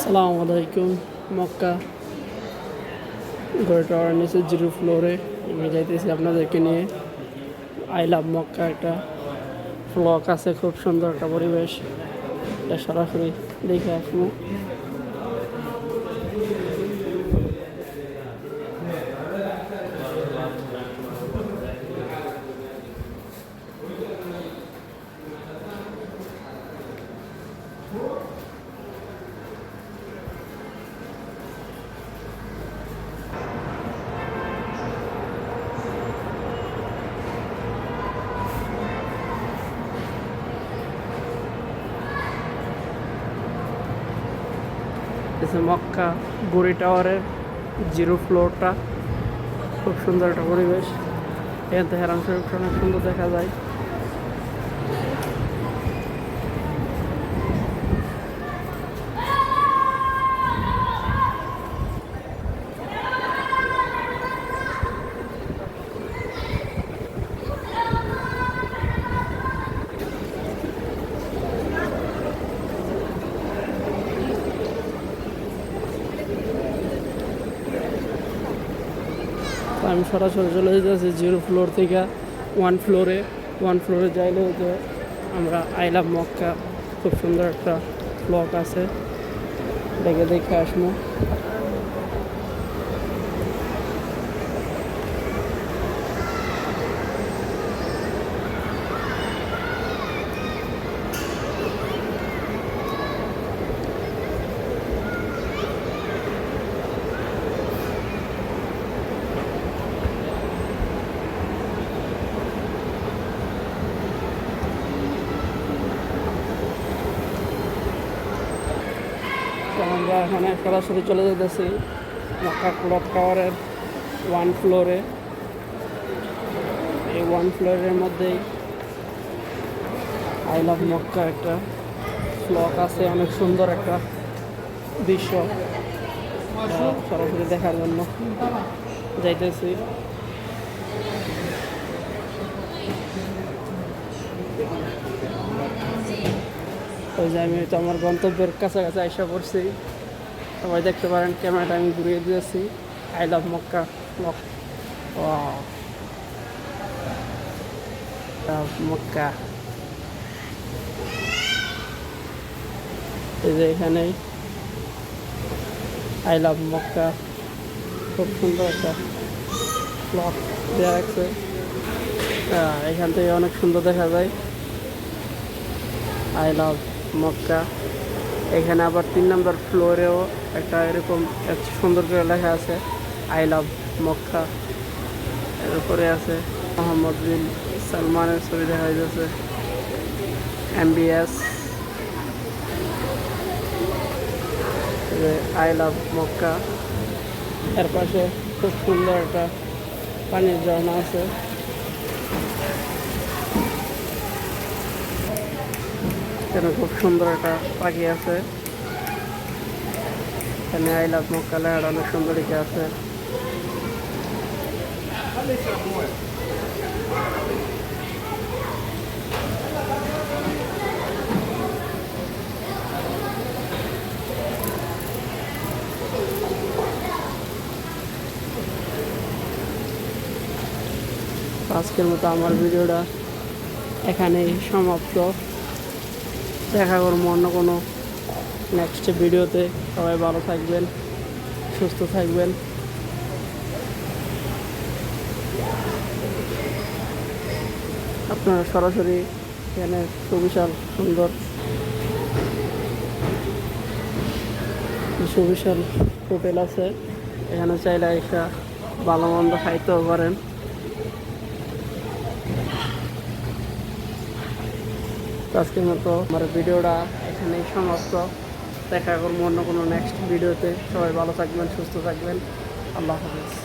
আসসালামু আলাইকুম মক্কা ঘরে টাওয়ার নিচে জিরো ফ্লোরে আমি যাইতেছি আপনাদেরকে নিয়ে আই লাভ মক্কা একটা ফ্লক আছে খুব সুন্দর একটা পরিবেশ এটা সরাসরি দেখে আসব এসে মক্কা গড়ি টাওয়ারের জিরো ফ্লোরটা। খুব সুন্দর একটা পরিবেশ। এখান থেকে হেরাম অনেক সুন্দর দেখা যায়। আমি সরাসরি চলে যেতেছি জিরো ফ্লোর থেকে ওয়ান ফ্লোরে। ওয়ান ফ্লোরে যাইলে হচ্ছে আমরা আই লাভ মক্কা। খুব সুন্দর একটা ব্লক আছে। দেখে দেখে আসব। আমরা এখানে সরাসরি চলে যেতেছি মক্কা ক্লক টাওয়ারের ওয়ান ফ্লোরে। এই ওয়ান ফ্লোরের মধ্যেই আই লাভ মক্কা একটা ফ্লক আছে, অনেক সুন্দর একটা দৃশ্য। সরাসরি দেখার জন্য যাইতেছি। ওই যে আমি তো আমার গন্তব্যের কাছাকাছি আইসা পড়ছি। সবাই দেখতে পারেন, ক্যামেরাটা আমি ঘুরিয়ে দিয়েছি। আই লাভ মক্কা, মক মক্কা। এই যে এখানে। I love Mecca. খুব সুন্দর একটা ব্লক দেওয়া রাখছে এখান থেকে অনেক সুন্দর দেখা যায়। I love Mecca. এখানে আবার তিন নম্বর ফ্লোরেও একটা এরকম এক সুন্দর করে লেখা আছে আই লাভ মক্কা। এর উপরে আছে, মোহাম্মদ বিন সালমানের ছবি দেখা যাচ্ছে এমবিএস আই লাভ মক্কা। এর পাশে খুব সুন্দর একটা পানির ঝর্ণা আছে। এখানে খুব সুন্দর একটা পাখি আছে। এখানে আই লাভ মক্কা অনেক সুন্দর আছে। আজকের মতো আমার ভিডিওটা এখানেই সমাপ্ত। দেখা করব অন্য কোনো নেক্সট ভিডিওতে সবাই ভালো থাকবেন, সুস্থ থাকবেন। আপনারা সরাসরি এখানে সুবিশাল সুন্দর সুবিশাল হোটেল আছে। এখানে চাইলে একটা ভালো মন্দ খাইতেও পারেন। তো আজকের মতো আমার ভিডিওটা এখানেই সমাপ্ত। দেখা করব অন্য কোনো নেক্সট ভিডিওতে সবাই ভালো থাকবেন, সুস্থ থাকবেন। আল্লাহ হাফিজ।